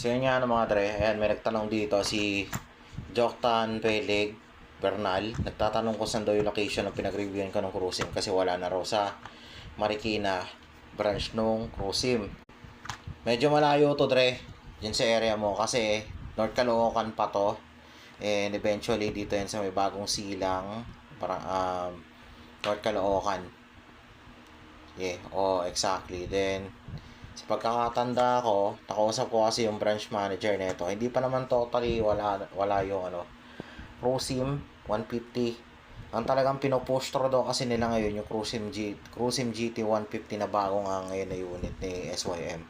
So yun nga ano mga dre, ayan may nagtanong dito si Joktan Pelig Bernal. Nagtatanong ko saan daw yung location ng pinag-reviewan ko ng cruising kasi wala na raw sa Marikina branch nung cruising. Medyo malayo to dre, dyan sa area mo kasi North Caloocan pa to. And eventually dito yan sa may bagong silang parang um, North Caloocan. Yeah, oh exactly. Then sa pagkakatanda ko, nakausap ko kasi yung branch manager nito. Hindi pa naman totally wala wala yung ano Cruisim 150. Ang talagang pinopostro daw kasi nila ngayon yung Cruisim G Cruisim GT 150 na bago nga ngayon na unit ni SYM.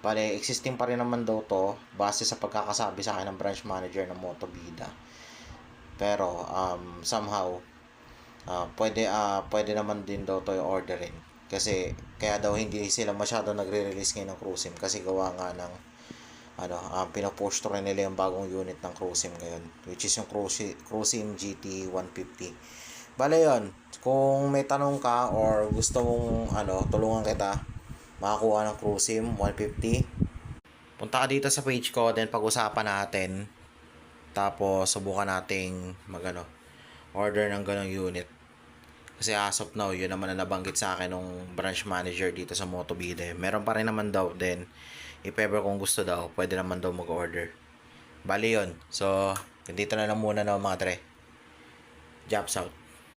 Bale, existing pa rin naman daw to base sa pagkakasabi sa akin ng branch manager ng Motovida. Pero um, somehow ah pwede ah pwede naman din daw to orderin kasi kaya daw hindi sila masyado nagre-release ngayon ng Cruisim kasi gawa nga ng ano, um, pinoposto rin nila yung bagong unit ng Cruisim ngayon which is yung Cruisim, Cruisim GT 150 bale yun kung may tanong ka or gusto mong ano, tulungan kita makakuha ng Cruisim 150 punta ka dito sa page ko then pag-usapan natin tapos subukan nating magano order ng ganong unit kasi as of now, yun naman na nabanggit sa akin ng branch manager dito sa Motovide. Meron pa rin naman daw din. If ever kung gusto daw, pwede naman daw mag-order. Bali yun. So, dito na lang muna na mga tre. Jobs out.